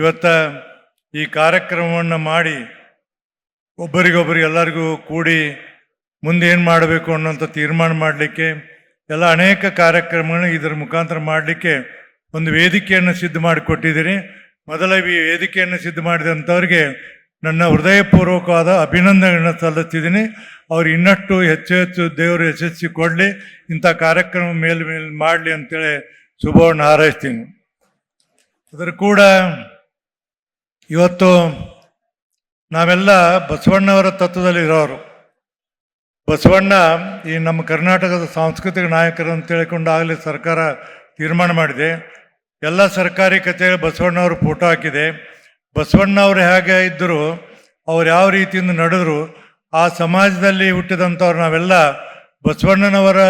ಇವತ್ತ ಈ ಕಾರ್ಯಕ್ರಮವನ್ನು ಮಾಡಿ ಒಬ್ಬರಿಗೊಬ್ಬರಿಗೆ ಎಲ್ಲರಿಗೂ ಕೂಡಿ ಮುಂದೆ ಏನು ಮಾಡಬೇಕು ಅನ್ನೋಂಥ ತೀರ್ಮಾನ ಮಾಡಲಿಕ್ಕೆ, ಎಲ್ಲ ಅನೇಕ ಕಾರ್ಯಕ್ರಮಗಳನ್ನು ಇದರ ಮುಖಾಂತರ ಮಾಡಲಿಕ್ಕೆ ಒಂದು ವೇದಿಕೆಯನ್ನು ಸಿದ್ಧ ಮಾಡಿಕೊಟ್ಟಿದ್ದೀರಿ ಮೊದಲ ಈ ವೇದಿಕೆಯನ್ನು ಸಿದ್ಧ ಮಾಡಿದಂಥವ್ರಿಗೆ ನನ್ನ ಹೃದಯಪೂರ್ವಕವಾದ ಅಭಿನಂದನೆಗಳನ್ನು ಸಲ್ಲಿಸ್ತಿದ್ದೀನಿ. ಅವ್ರು ಇನ್ನಷ್ಟು ಹೆಚ್ಚು ಹೆಚ್ಚು ದೇವರು ಯಶಸ್ವಿ ಕೊಡಲಿ, ಇಂಥ ಕಾರ್ಯಕ್ರಮ ಮೇಲೆ ಮೇಲೆ ಮಾಡಲಿ ಅಂತೇಳಿ ಶುಭವನ್ನು ಹಾರೈಸ್ತೀನಿ. ಅದರ ಕೂಡ ಇವತ್ತು ನಾವೆಲ್ಲ ಬಸವಣ್ಣವರ ತತ್ವದಲ್ಲಿ ಇರೋರು. ಬಸವಣ್ಣ ಈ ನಮ್ಮ ಕರ್ನಾಟಕದ ಸಾಂಸ್ಕೃತಿಕ ನಾಯಕರು ಅಂತ ಹೇಳಿಕೊಂಡು ಆಗಲೇ ಸರ್ಕಾರ ತೀರ್ಮಾನ ಮಾಡಿದೆ. ಎಲ್ಲ ಸರ್ಕಾರಿ ಕಚೇರಿ ಬಸವಣ್ಣವರು ಫೋಟೋ ಹಾಕಿದೆ. ಬಸವಣ್ಣವರು ಹೇಗೆ ಇದ್ದರು, ಅವ್ರು ಯಾವ ರೀತಿಯಿಂದ ನಡೆದ್ರು, ಆ ಸಮಾಜದಲ್ಲಿ ಹುಟ್ಟಿದಂಥವ್ರು ನಾವೆಲ್ಲ ಬಸವಣ್ಣನವರ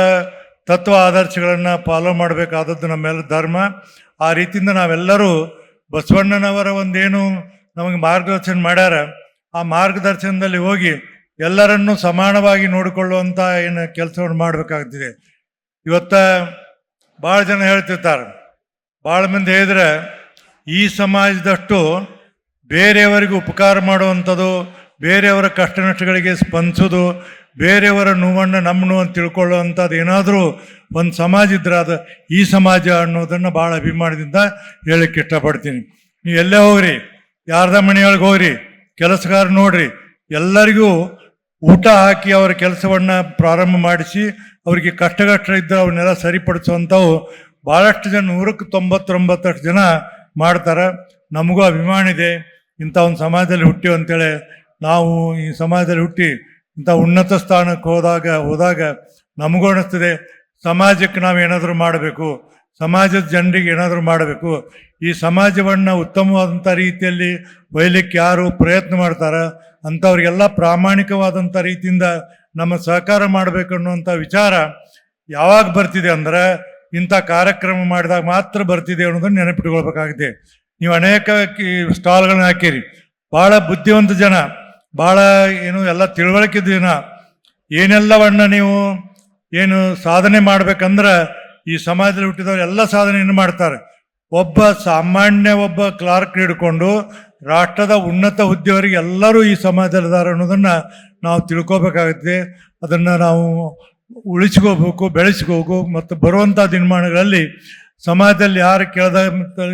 ತತ್ವ ಆದರ್ಶಗಳನ್ನು ಫಾಲೋ ಮಾಡಬೇಕಾದದ್ದು ನಮ್ಮೆಲ್ಲ ಧರ್ಮ. ಆ ರೀತಿಯಿಂದ ನಾವೆಲ್ಲರೂ ಬಸವಣ್ಣನವರ ಒಂದೇನು ನಮಗೆ ಮಾರ್ಗದರ್ಶನ ಮಾಡ್ಯಾರ, ಆ ಮಾರ್ಗದರ್ಶನದಲ್ಲಿ ಹೋಗಿ ಎಲ್ಲರನ್ನೂ ಸಮಾನವಾಗಿ ನೋಡಿಕೊಳ್ಳುವಂಥ ಏನು ಕೆಲಸವನ್ನು ಮಾಡಬೇಕಾಗ್ತಿದೆ. ಇವತ್ತ ಭಾಳ ಜನ ಹೇಳ್ತಿರ್ತಾರೆ ಭಾಳ ಮಂದಿ ಹೇಳಿದ್ರೆ ಈ ಸಮಾಜದಷ್ಟು ಬೇರೆಯವರಿಗೆ ಉಪಕಾರ ಮಾಡುವಂಥದ್ದು, ಬೇರೆಯವರ ಕಷ್ಟ ನಷ್ಟಗಳಿಗೆ ಸ್ಪಂದಿಸೋದು ಬೇರೆಯವರ ನೋವನ್ನು ನಮ್ಮನು ಅಂತ ತಿಳ್ಕೊಳ್ಳುವಂಥದ್ದು ಏನಾದರೂ ಒಂದು ಸಮಾಜ ಇದ್ರೆ ಅದು ಈ ಸಮಾಜ ಅನ್ನೋದನ್ನು ಭಾಳ ಅಭಿಮಾನದಿಂದ ಹೇಳಕ್ಕೆ ಇಷ್ಟಪಡ್ತೀನಿ. ನೀವು ಎಲ್ಲೇ ಹೋಗ್ರಿ, ಯಾರ್ದ ಮನೆಯೊಳಗೆ ಹೋಗ್ರಿ, ಕೆಲಸಗಾರ ನೋಡ್ರಿ, ಎಲ್ಲರಿಗೂ ಊಟ ಹಾಕಿ ಅವರ ಕೆಲಸವನ್ನು ಪ್ರಾರಂಭ ಮಾಡಿಸಿ ಅವರಿಗೆ ಕಷ್ಟಗಷ್ಟ ಇದ್ದರೆ ಅವನ್ನೆಲ್ಲ ಸರಿಪಡಿಸುವಂಥವು ಭಾಳಷ್ಟು ಜನ, ನೂರಕ್ಕೆ ತೊಂಬತ್ತೊಂಬತ್ತಷ್ಟು ಜನ ಮಾಡ್ತಾರೆ. ನಮಗೂ ಅಭಿಮಾನ ಇದೆ ಇಂಥ ಒಂದು ಸಮಾಜದಲ್ಲಿ ಹುಟ್ಟಿವಂತೇಳಿ ನಾವು ಈ ಸಮಾಜದಲ್ಲಿ ಹುಟ್ಟಿ ಇಂಥ ಉನ್ನತ ಸ್ಥಾನಕ್ಕೆ ಹೋದಾಗ ಹೋದಾಗ ನಮಗೂ ಅನಿಸ್ತದೆ, ಸಮಾಜಕ್ಕೆ ನಾವು ಏನಾದರೂ ಮಾಡಬೇಕು, ಸಮಾಜದ ಜನರಿಗೆ ಏನಾದರೂ ಮಾಡಬೇಕು. ಈ ಸಮಾಜವನ್ನು ಉತ್ತಮವಾದಂಥ ರೀತಿಯಲ್ಲಿ ಒಯ್ಯಲಿಕ್ಕೆ ಯಾರು ಪ್ರಯತ್ನ ಮಾಡ್ತಾರೆ, ಅಂಥವ್ರಿಗೆಲ್ಲ ಪ್ರಾಮಾಣಿಕವಾದಂಥ ರೀತಿಯಿಂದ ನಮ್ಮ ಸಹಕಾರ ಮಾಡಬೇಕು ಅನ್ನುವಂಥ ವಿಚಾರ ಯಾವಾಗ ಬರ್ತಿದೆ ಅಂದ್ರೆ ಇಂಥ ಕಾರ್ಯಕ್ರಮ ಮಾಡಿದಾಗ ಮಾತ್ರ ಬರ್ತಿದೆ ಅನ್ನೋದನ್ನು ನೆನಪಿಟ್ಕೊಳ್ಬೇಕಾಗಿದೆ ನೀವು ಅನೇಕ ಸ್ಟಾಲ್ಗಳನ್ನ ಹಾಕಿರಿ. ಭಾಳ ಬುದ್ಧಿವಂತ ಜನ. ಭಾಳ ಏನು ಎಲ್ಲ ತಿಳುವಳಿಕೆ ದಿನ ಏನೆಲ್ಲವನ್ನ ನೀವು ಏನು ಸಾಧನೆ ಮಾಡ್ಬೇಕಂದ್ರೆ ಈ ಸಮಾಜದಲ್ಲಿ ಹುಟ್ಟಿದವರು ಎಲ್ಲ ಸಾಧನೆಯನ್ನು ಮಾಡ್ತಾರೆ. ಒಬ್ಬ ಸಾಮಾನ್ಯ ಒಬ್ಬ ಕ್ಲಾರ್ಕ್ ಹಿಡ್ಕೊಂಡು ರಾಷ್ಟ್ರದ ಉನ್ನತ ಹುದ್ದೆಯವರಿಗೆ ಎಲ್ಲರೂ ಈ ಸಮಾಜದಲ್ಲಿದ್ದಾರೆ ಅನ್ನೋದನ್ನು ನಾವು ತಿಳ್ಕೊಬೇಕಾಗತ್ತೆ. ಅದನ್ನು ನಾವು ಉಳಿಸ್ಕೋಬೇಕು, ಬೆಳೆಸ್ಕೋಬೇಕು ಮತ್ತು ಬರುವಂಥ ದಿನಮಾನಗಳಲ್ಲಿ ಸಮಾಜದಲ್ಲಿ ಯಾರು ಕೇಳದ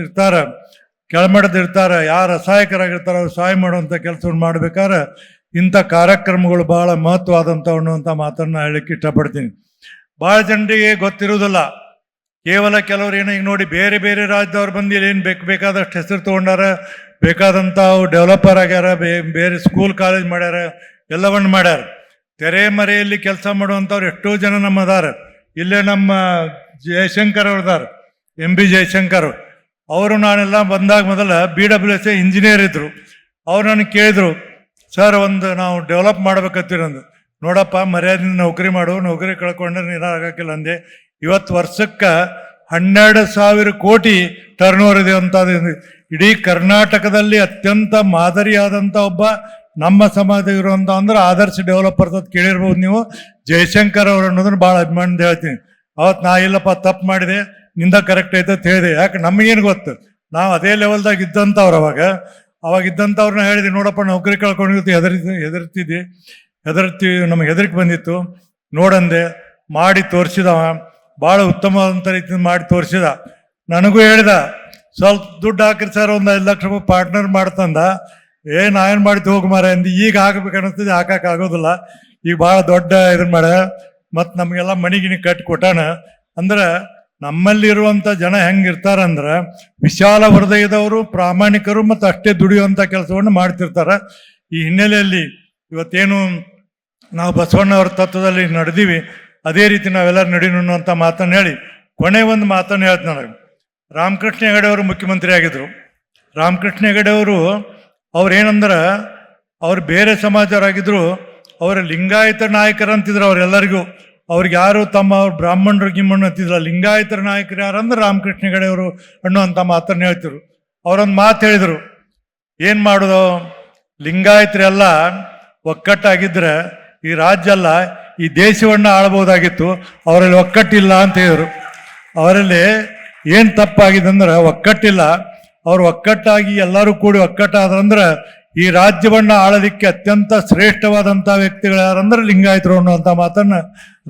ಇರ್ತಾರೆ ಕೆಳಮಟ್ಟದ ಇರ್ತಾರೆ ಯಾರು ಅಸಹಾಯಕರಾಗಿರ್ತಾರೋ ಅವ್ರು ಸಹಾಯ ಮಾಡುವಂಥ ಕೆಲಸವನ್ನು ಮಾಡ್ಬೇಕಾದ್ರೆ ಇಂಥ ಕಾರ್ಯಕ್ರಮಗಳು ಭಾಳ ಮಹತ್ವವಾದಂಥ ಅನ್ನುವಂಥ ಮಾತನ್ನು ಹೇಳಕ್ಕೆ ಇಷ್ಟಪಡ್ತೀನಿ. ಭಾಳ ಜನರಿಗೆ ಗೊತ್ತಿರುವುದಿಲ್ಲ. ಕೇವಲ ಕೆಲವರು ಏನೋ ಈಗ ನೋಡಿ ಬೇರೆ ಬೇರೆ ರಾಜ್ಯದವ್ರು ಬಂದು ಇಲ್ಲಿ ಏನು ಬೇಕು ಬೇಕಾದಷ್ಟು ಹೆಸರು ತೊಗೊಂಡಾರ ಬೇಕಾದಂಥ ಡೆವಲಪರ್ ಆಗ್ಯಾರ, ಬೇ ಬೇರೆ ಸ್ಕೂಲ್ ಕಾಲೇಜ್ ಮಾಡ್ಯಾರ, ಎಲ್ಲವನ್ನು ಮಾಡ್ಯಾರ. ತೆರೆ ಮರೆಯಲ್ಲಿ ಕೆಲಸ ಮಾಡುವಂಥವ್ರು ಎಷ್ಟೋ ಜನ ನಮ್ಮ ಅದಾರ ಇಲ್ಲೇ ನಮ್ಮ ಜಯಶಂಕರ್ ಅವ್ರದಾರ, ಎಂ ಬಿ ಜಯಶಂಕರ್. ಅವರು ನಾನೆಲ್ಲ ಬಂದಾಗ ಮೊದಲ B W S A engineer ಇದ್ದರು ಅವ್ರು ನನಗೆ ಕೇಳಿದರು ಸರ್ ಒಂದು ನಾವು ಡೆವಲಪ್ ಮಾಡ್ಬೇಕತ್ತೀರಂದು ನೋಡಪ್ಪ, ಮರ್ಯಾದೆಯಿಂದ ನೌಕರಿ ಮಾಡು, ನೌಕರಿ ಕಳ್ಕೊಂಡ್ರೆ ನೀರಾಗಕ್ಕಿಲ್ಲ ಅಂದೆ. ಇವತ್ತು ವರ್ಷಕ್ಕೆ ಹನ್ನೆರಡು ಸಾವಿರ ಕೋಟಿ ಟರ್ನ್ ಓವರ್ ಇದೆ ಅಂತ ಇಡೀ ಕರ್ನಾಟಕದಲ್ಲಿ ಅತ್ಯಂತ ಮಾದರಿಯಾದಂಥ ಒಬ್ಬ ನಮ್ಮ ಸಮಾಜ ಇರುವಂಥ ಅಂದ್ರೆ ಆದರ್ಶ ಡೆವಲಪರ್ಸ್ ಅಂತ ಕೇಳಿರ್ಬೋದು ನೀವು. ಜಯಶಂಕರ್ ಅವರು ಅನ್ನೋದನ್ನ ಭಾಳ ಅಭಿಮಾನದಿಂದ ಹೇಳ್ತೀನಿ. ಅವತ್ತು ನಾ ಇಲ್ಲಪ್ಪ, ತಪ್ಪು ಮಾಡಿದೆ. ನಿಂದ ಕರೆಕ್ಟ್ ಐತೆ ಅಂತ ಹೇಳಿದೆ. ಯಾಕೆ ನಮಗೇನು ಗೊತ್ತು? ನಾವು ಅದೇ ಲೆವೆಲ್ದಾಗ ಇದ್ದಂಥವ್ರು ಅವಾಗ. ಅವಾಗ ಇದ್ದಂಥವ್ರನ್ನ ಹೇಳಿದೆ, ನೋಡಪ್ಪ ನೌಕರಿ ಕಳ್ಕೊಂಡಿರ್ತೀವಿ ಹೆದರಿ ಹೆದರ್ತಿದ್ದೆ ಹೆದರ್ತೀವಿ, ನಮಗೆ ಹೆದರಿಕೆ ಬಂದಿತ್ತು. ನೋಡಂದೆ, ಮಾಡಿ ತೋರಿಸಿದವ. ಭಾಳ ಉತ್ತಮವಾದಂಥ ರೀತಿಯಿಂದ ಮಾಡಿ ತೋರಿಸಿದ. ನನಗೂ ಹೇಳಿದ, ಸ್ವಲ್ಪ ದುಡ್ಡು ಹಾಕಿರಿ ಸರ್, ಒಂದು ಐದು ಲಕ್ಷ ರೂಪಾಯಿ ಪಾರ್ಟ್ನರ್ ಮಾಡ್ತಂದ ಏ ಏನು ಮಾಡಿದ್ದು ಹೋಗಿ ಮಾರ ಅಂದು, ಈಗ ಹಾಕ್ಬೇಕು ಹಾಕಕ್ಕೆ ಆಗೋದಿಲ್ಲ. ಈಗ ಭಾಳ ದೊಡ್ಡ ಇದನ್ನ ಮಾಡ ಮತ್ತು ನಮಗೆಲ್ಲ ಮಣಿಗಿನಿ ಕಟ್ಟಿ ಕೊಟ್ಟಾನ ಅಂದ್ರೆ ನಮ್ಮಲ್ಲಿರುವಂಥ ಜನ ಹೆಂಗಿರ್ತಾರಂದ್ರೆ ವಿಶಾಲ ಹೃದಯದವರು, ಪ್ರಾಮಾಣಿಕರು ಮತ್ತು ಅಷ್ಟೇ ದುಡಿಯುವಂಥ ಕೆಲಸವನ್ನು ಮಾಡ್ತಿರ್ತಾರೆ. ಈ ಹಿನ್ನೆಲೆಯಲ್ಲಿ ಇವತ್ತೇನು ನಾವು ಬಸವಣ್ಣವ್ರ ತತ್ವದಲ್ಲಿ ನಡೆದೀವಿ, ಅದೇ ರೀತಿ ನಾವೆಲ್ಲರೂ ನಡೀನು ಅಂತ ಮಾತನ್ನು ಹೇಳಿ, ಕೊನೆ ಒಂದು ಮಾತನ್ನು ಹೇಳ್ತೀನಿ ನನಗೆ ರಾಮಕೃಷ್ಣ ಹೆಗಡೆ ಅವರು ಮುಖ್ಯಮಂತ್ರಿ ಆಗಿದ್ರು. ರಾಮಕೃಷ್ಣ ಹೆಗಡೆ ಅವರು ಅವ್ರು ಏನಂದ್ರೆ ಅವ್ರು ಬೇರೆ ಸಮಾಜರಾಗಿದ್ದರು ಅವರ ಲಿಂಗಾಯತ ನಾಯಕರಂತಿದ್ರು ಅವರೆಲ್ಲರಿಗೂ. ಅವ್ರಿಗೆ ಯಾರು ತಮ್ಮ ಬ್ರಾಹ್ಮಣರು ಗಿಮ್ಮಣ್ಣು ಅಂತಿದ್ರು ಲಿಂಗಾಯತರ ನಾಯಕರು ಯಾರು ಅಂದ್ರೆ ರಾಮಕೃಷ್ಣ ಗಡೆಯವರು ಅನ್ನುವಂಥ ಮಾತನ್ನು ಹೇಳ್ತಿದ್ರು. ಅವರೊಂದು ಮಾತು ಹೇಳಿದರು. ಏನು ಮಾಡೋದು? ಲಿಂಗಾಯತರೆಲ್ಲ ಒಕ್ಕಟ್ಟಾಗಿದ್ದರೆ ಈ ರಾಜ್ಯ ಅಲ್ಲ ಈ ದೇಶವನ್ನು ಆಳ್ಬೋದಾಗಿತ್ತು, ಅವರಲ್ಲಿ ಒಕ್ಕಟ್ಟಿಲ್ಲ ಅಂತ ಹೇಳಿದರು. ಅವರಲ್ಲಿ ಏನು ತಪ್ಪಾಗಿದೆ ಅಂದ್ರೆ ಒಕ್ಕಟ್ಟಿಲ್ಲ. ಅವರು ಒಕ್ಕಟ್ಟಾಗಿ ಎಲ್ಲರೂ ಕೂಡಿ ಒಕ್ಕಟ್ಟಾದ್ರಂದ್ರೆ ಈ ರಾಜ್ಯವನ್ನ ಆಳಲಿಕ್ಕೆ ಅತ್ಯಂತ ಶ್ರೇಷ್ಠವಾದಂಥ ವ್ಯಕ್ತಿಗಳು ಯಾರಂದ್ರೆ ಲಿಂಗಾಯತರು ಅನ್ನುವಂಥ ಮಾತನ್ನ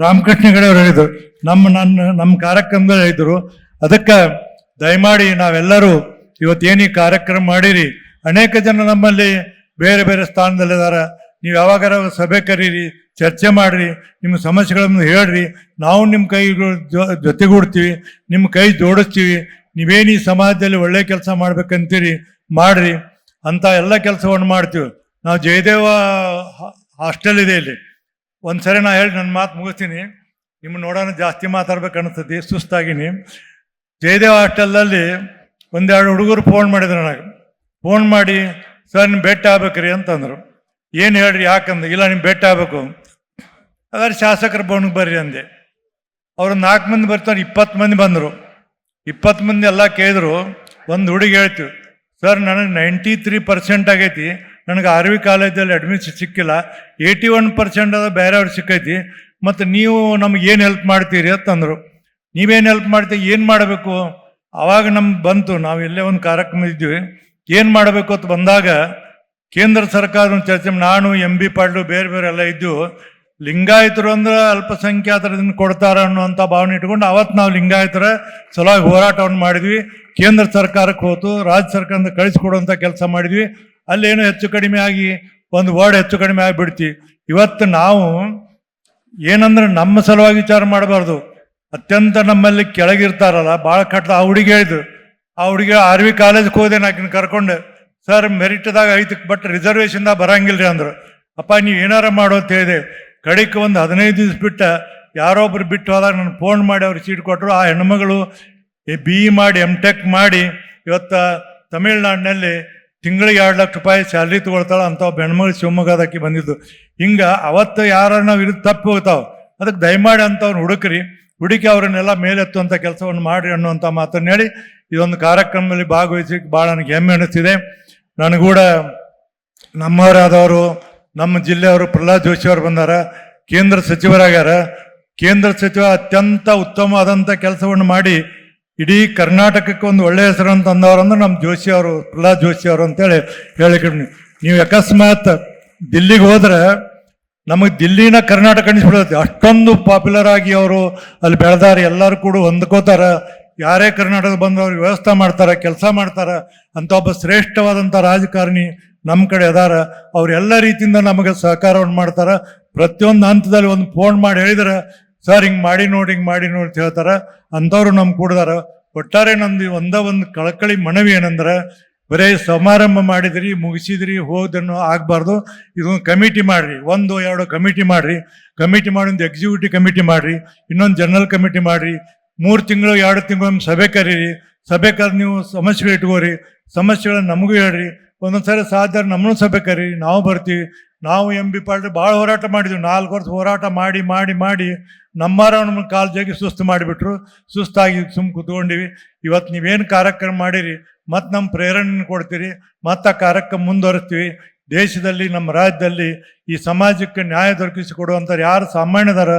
ರಾಮಕೃಷ್ಣ ಅವ್ರು ಅವರು ಹೇಳಿದರು ನಮ್ಮ ನನ್ನ, ನಮ್ಮ ಕಾರ್ಯಕ್ರಮದಲ್ಲಿ ಹೇಳಿದರು ಅದಕ್ಕೆ ದಯಮಾಡಿ ನಾವೆಲ್ಲರೂ ಇವತ್ತೇನು ಈ ಕಾರ್ಯಕ್ರಮ ಮಾಡಿರಿ? ಅನೇಕ ಜನ ನಮ್ಮಲ್ಲಿ ಬೇರೆ ಬೇರೆ ಸ್ಥಾನದಲ್ಲಿದ್ದಾರೆ. ನೀವು ಯಾವಾಗಾರ ಸಭೆ ಕರೀರಿ, ಚರ್ಚೆ ಮಾಡಿರಿ, ನಿಮ್ಮ ಸಮಸ್ಯೆಗಳನ್ನು ಹೇಳ್ರಿ. ನಾವು ನಿಮ್ಮ ಕೈ ಜೊತೆಗೂಡ್ತೀವಿ, ನಿಮ್ಮ ಕೈ ಜೋಡಿಸ್ತೀವಿ. ನೀವೇನು ಈ ಸಮಾಜದಲ್ಲಿ ಒಳ್ಳೆ ಕೆಲಸ ಮಾಡ್ಬೇಕಂತೀರಿ, ಮಾಡ್ರಿ. ಅಂತ ಎಲ್ಲ ಕೆಲಸವನ್ನು ಮಾಡ್ತೀವಿ. ನಾವು ಜಯದೇವ ಹಾಸ್ಟೆಲ್ ಇದೆ ಇಲ್ಲಿ. ಒಂದ್ಸರಿ ನಾ ಹೇಳಿ ನನ್ನ ಮಾತು ಮುಗಿಸ್ತೀನಿ. ನಿಮ್ಮ ನೋಡೋಣ ಜಾಸ್ತಿ ಮಾತಾಡ್ಬೇಕು ಅನಿಸ್ತದೆ ಸುಸ್ತಾಗಿನಿ. ಜಯದೇವ ಹಾಸ್ಟೆಲ್ನಲ್ಲಿ ಒಂದೆರಡು ಹುಡುಗರು ಫೋನ್ ಮಾಡಿದ್ರು ನನಗೆ. ಫೋನ್ ಮಾಡಿ, ಸರ್ ನಿಮ್ಮ ಭೇಟಿ ಆಗ್ಬೇಕ್ರಿ ಅಂತಂದರು. ಏನು ಹೇಳ್ರಿ ಯಾಕಂದ್ರೆ ಇಲ್ಲ ನಿಮ್ಮ ಭೇಟಿ ಆಗ್ಬೇಕು. ಹಾಗಾದ್ರೆ ಶಾಸಕರ ಭವನಕ್ಕೆ ಬರ್ರಿ ಅಂದೆ. ಅವರು ನಾಲ್ಕು ಮಂದಿ ಬರ್ತಾರೆ, ಇಪ್ಪತ್ತು ಮಂದಿ ಬಂದರು. ಇಪ್ಪತ್ತು ಮಂದಿ ಎಲ್ಲ ಕೇಳಿದ್ರು. ಒಂದು ಹುಡುಗಿ ಹೇಳ್ತೀವಿ ಸರ್, ನನಗೆ ನೈಂಟಿ ತ್ರೀ ಪರ್ಸೆಂಟ್ ಆಗೈತಿ. ನನಗೆ ಆರ್ ವಿ ಕಾಲೇಜಲ್ಲಿ ಅಡ್ಮಿಷನ್ ಸಿಕ್ಕಿಲ್ಲ. ಏಯ್ಟಿ ಒನ್ ಪರ್ಸೆಂಟ್ ಅದ ಬೇರೆಯವ್ರು ಸಿಕ್ಕೈತಿ. ಮತ್ತು ನೀವು ನಮ್ಗೆ ಏನು ಹೆಲ್ಪ್ ಮಾಡ್ತೀರಿ ಅಂತಂದರು. ನೀವೇನು ಹೆಲ್ಪ್ ಮಾಡ್ತೀವಿ ಏನು ಮಾಡಬೇಕು? ಆವಾಗ ನಮ್ಗೆ ಬಂತು. ನಾವು ಇಲ್ಲೇ ಒಂದು ಕಾರ್ಯಕ್ರಮ ಇದ್ವಿ. ಏನು ಮಾಡಬೇಕು ಅಂತ ಬಂದಾಗ ಕೇಂದ್ರ ಸರ್ಕಾರ ಚರ್ಚೆ ನಾನು ಎಂ ಬಿ ಪಾಟೀಲು, ಬೇರೆ ಬೇರೆ ಎಲ್ಲ ಇದ್ದು ಲಿಂಗಾಯತರು ಅಂದ್ರೆ ಅಲ್ಪಸಂಖ್ಯಾತರದಿಂದ ಕೊಡ್ತಾರ ಅನ್ನುವಂಥ ಭಾವನೆ ಇಟ್ಕೊಂಡು ಅವತ್ತು ನಾವು ಲಿಂಗಾಯತರ ಸಲುವಾಗಿ ಹೋರಾಟವನ್ನು ಮಾಡಿದ್ವಿ. ಕೇಂದ್ರ ಸರ್ಕಾರಕ್ಕೆ ಹೋತು, ರಾಜ್ಯ ಸರ್ಕಾರದಿಂದ ಕಳಿಸ್ಕೊಡುವಂಥ ಕೆಲಸ ಮಾಡಿದ್ವಿ. ಅಲ್ಲೇನೋ ಹೆಚ್ಚು ಕಡಿಮೆ ಆಗಿ, ಒಂದು ವರ್ಡ್ ಹೆಚ್ಚು ಕಡಿಮೆ ಆಗಿಬಿಡ್ತಿ. ಇವತ್ತು ನಾವು ಏನಂದ್ರೆ ನಮ್ಮ ಸಲುವಾಗಿ ವಿಚಾರ ಮಾಡಬಾರ್ದು. ಅತ್ಯಂತ ನಮ್ಮಲ್ಲಿ ಕೆಳಗಿರ್ತಾರಲ್ಲ ಭಾಳ ಕಟ್ಟ ಆ ಹುಡುಗಿ ಹೇಳಿದ್ರು ಆ ಹುಡುಗಿ ಆರ್ ವಿ ಕಾಲೇಜ್ಗೆ ಹೋದೆ ನಾಕಿನ ಕರ್ಕೊಂಡು. ಸರ್ ಮೆರಿಟ್ದಾಗ ಐತಿ ಬಟ್ ರಿಸರ್ವೇಷನ್ದಾಗ ಬರಂಗಿಲ್ಲ ರೀ ಅಂದರು. ಅಪ್ಪ, ನೀವು ಏನಾರ ಮಾಡು ಅಂತ ಹೇಳಿದೆ. ಕಡೆಗೆ ಒಂದು ಹದಿನೈದು ದಿವ್ಸ ಬಿಟ್ಟ ಯಾರೊಬ್ರು ಬಿಟ್ಟು ಹೋದಾಗ ನಾನು ಫೋನ್ ಮಾಡಿ ಅವ್ರಿಗೆ ಸೀಟ್ ಕೊಟ್ಟರು ಆ ಹೆಣ್ಮಗಳು ಬಿ ಇ ಮಾಡಿ ಎಂ ಟೆಕ್ ಮಾಡಿ ಇವತ್ತು ತಮಿಳ್ನಾಡಿನಲ್ಲಿ ತಿಂಗಳಿಗೆ ಎರಡು ಲಕ್ಷ ರೂಪಾಯಿ ಸ್ಯಾಲ್ರಿ ತಗೊಳ್ತಾಳೆ ಅಂತ ಬೆಣ್ಮಗಳು ಶಿವಮೊಗ್ಗದಕ್ಕೆ ಬಂದಿದ್ದು. ಹಿಂಗೆ ಅವತ್ತು ಯಾರನ್ನ ನಾವು ತಪ್ಪು ತಪ್ಪಿ ಹೋಗ್ತಾವೆ. ಅದಕ್ಕೆ ದಯಮಾಡಿ ಅಂತವ್ನು ಹುಡುಕ್ರಿ. ಹುಡುಕಿ ಅವರನ್ನೆಲ್ಲ ಮೇಲೆತ್ತುವಂಥ ಕೆಲಸವನ್ನು ಮಾಡಿ ಅನ್ನುವಂಥ ಮಾತನ್ನು ಹೇಳಿ ಇದೊಂದು ಕಾರ್ಯಕ್ರಮದಲ್ಲಿ ಭಾಗವಹಿಸಿ ಭಾಳ ನನಗೆ ಹೆಮ್ಮೆ ಅನಿಸ್ತಿದೆ. ನನಗೂಡ ನಮ್ಮವರಾದವರು, ನಮ್ಮ ಜಿಲ್ಲೆಯವರು ಪ್ರಹ್ಲಾದ್ ಜೋಶಿ ಅವರು ಬಂದಾರ. ಕೇಂದ್ರ ಸಚಿವರಾಗ್ಯಾರ. ಕೇಂದ್ರ ಸಚಿವ ಅತ್ಯಂತ ಉತ್ತಮವಾದಂಥ ಕೆಲಸವನ್ನು ಮಾಡಿ ಇಡೀ ಕರ್ನಾಟಕಕ್ಕೆ ಒಂದು ಒಳ್ಳೆಯ ಹೆಸರು ಅಂತ ಅಂದ್ರೆ ನಮ್ಮ ಜೋಶಿ ಅವರು, ಪ್ರಹ್ಲಾದ್ ಜೋಶಿ ಅವರು ಅಂತೇಳಿ ಹೇಳಿಕೊಂಡು ನೀವು ಅಕಸ್ಮಾತ್ ದಿಲ್ಲಿಗೆ ಹೋದ್ರೆ ನಮಗೆ ದಿಲ್ಲಿನ ಕರ್ನಾಟಕ ಅನ್ನಿಸ್ಬಿಡುತ್ತೆ ಅಷ್ಟೊಂದು ಪಾಪ್ಯುಲರ್ ಆಗಿ ಅವರು ಅಲ್ಲಿ ಬೆಳೆದಾರೆ, ಎಲ್ಲರೂ ಕೂಡ ಹೊಂದ್ಕೋತಾರ. ಯಾರೇ ಕರ್ನಾಟಕ ಬಂದು ಅವ್ರಿಗೆ ವ್ಯವಸ್ಥೆ ಮಾಡ್ತಾರೆ, ಕೆಲಸ ಮಾಡ್ತಾರೆ. ಅಂತ ಒಬ್ಬ ಶ್ರೇಷ್ಠವಾದಂಥ ರಾಜಕಾರಣಿ ನಮ್ಮ ಕಡೆ ಅದಾರ. ಅವ್ರು ಎಲ್ಲ ರೀತಿಯಿಂದ ನಮಗೆ ಸಹಕಾರವನ್ನು ಮಾಡ್ತಾರೆ. ಪ್ರತಿಯೊಂದು ಹಂತದಲ್ಲಿ ಒಂದು ಫೋನ್ ಮಾಡಿ ಹೇಳಿದ್ರೆ ಸರ್, ಹಿಂಗೆ ಮಾಡಿ ನೋಡಿ, ಹಿಂಗೆ ಮಾಡಿ ನೋಡಿ ಅಂತ ಹೇಳ್ತಾರೆ. ಅಂಥವ್ರು ನಮ್ಮ ಕೂಡದಾರ. ಒಟ್ಟಾರೆ ನಮ್ದು ಒಂದ ಒಂದು ಕಳಕಳಿ ಮನವಿ ಏನಂದ್ರೆ, ಬರೀ ಸಮಾರಂಭ ಮಾಡಿದ್ರಿ, ಮುಗಿಸಿದ್ರಿ, ಹೋದನ್ನು ಆಗಬಾರ್ದು. ಇದೊಂದು ಕಮಿಟಿ ಮಾಡಿರಿ. ಒಂದು, ಎರಡು ಕಮಿಟಿ ಮಾಡಿರಿ. ಕಮಿಟಿ ಮಾಡಿ ಒಂದು ಎಕ್ಸಿಕ್ಯೂಟಿವ್ ಕಮಿಟಿ ಮಾಡಿರಿ. ಇನ್ನೊಂದು ಜನರಲ್ ಕಮಿಟಿ ಮಾಡಿರಿ. ಮೂರು ತಿಂಗಳು, ಎರಡು ತಿಂಗಳು ಸಭೆ ಕರೀರಿ. ಸಭೆ ಕರೆದು ನೀವು ಸಮಸ್ಯೆಗಳು ಇಟ್ಕೋರಿ. ಸಮಸ್ಯೆಗಳನ್ನ ನಮಗೂ ಹೇಳ್ರಿ. ಒಂದೊಂದು ಸರಿ ಸಾಧ್ಯ ನಮ್ಮನ್ನು ಸಭೆ ಕರೀರಿ. ನಾವು ಬರ್ತೀವಿ. ನಾವು ಎಂ ಬಿ ಪಾಟೀಲ್ ಭಾಳ ಹೋರಾಟ ಮಾಡಿದ್ವಿ. ನಾಲ್ಕು ವರ್ಷ ಹೋರಾಟ ಮಾಡಿ ಮಾಡಿ ಮಾಡಿ ನಮ್ಮಾರ ನಮ್ಮ ಕಾಲು ಜಗಿ ಸುಸ್ತು ಮಾಡಿಬಿಟ್ರು. ಸುಸ್ತಾಗಿ ಸುಮ್ ಕೂತ್ಕೊಂಡಿವಿ. ಇವತ್ತು ನೀವೇನು ಕಾರ್ಯಕ್ರಮ ಮಾಡಿರಿ ಮತ್ತು ನಮ್ಮ ಪ್ರೇರಣೆ ಕೊಡ್ತೀರಿ ಮತ್ತು ಆ ಕಾರ್ಯಕ್ರಮ ಮುಂದುವರಿಸ್ತೀವಿ. ದೇಶದಲ್ಲಿ, ನಮ್ಮ ರಾಜ್ಯದಲ್ಲಿ ಈ ಸಮಾಜಕ್ಕೆ ನ್ಯಾಯ ದೊರಕಿಸಿಕೊಡುವಂಥ ಯಾರು ಸಾಮಾನ್ಯದರ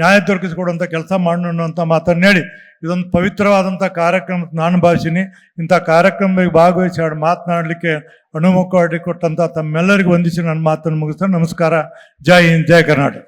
ನ್ಯಾಯ ದೊರಕಿಸಿಕೊಡುವಂಥ ಕೆಲಸ ಮಾಡೋಣ ಅಂತ ಮಾತನ್ನು ಹೇಳಿ. ಇದೊಂದು ಪವಿತ್ರವಾದಂಥ ಕಾರ್ಯಕ್ರಮ ನಾನು ಭಾವಿಸಿನಿ. ಇಂಥ ಕಾರ್ಯಕ್ರಮದಲ್ಲಿ ಭಾಗವಹಿಸಿ ಎರಡು ಮಾತನಾಡಲಿಕ್ಕೆ ಅನುಮುಖವಾಗಿ ಕೊಟ್ಟಂಥ ತಮ್ಮೆಲ್ಲರಿಗೂ ವಂದಿಸಿ ನನ್ನ ಮಾತನ್ನು ಮುಗಿಸ್ತಾರೆ ನಮಸ್ಕಾರ. ಜೈ ಹಿಂದ್, ಜೈ ಕರ್ನಾಟಕ.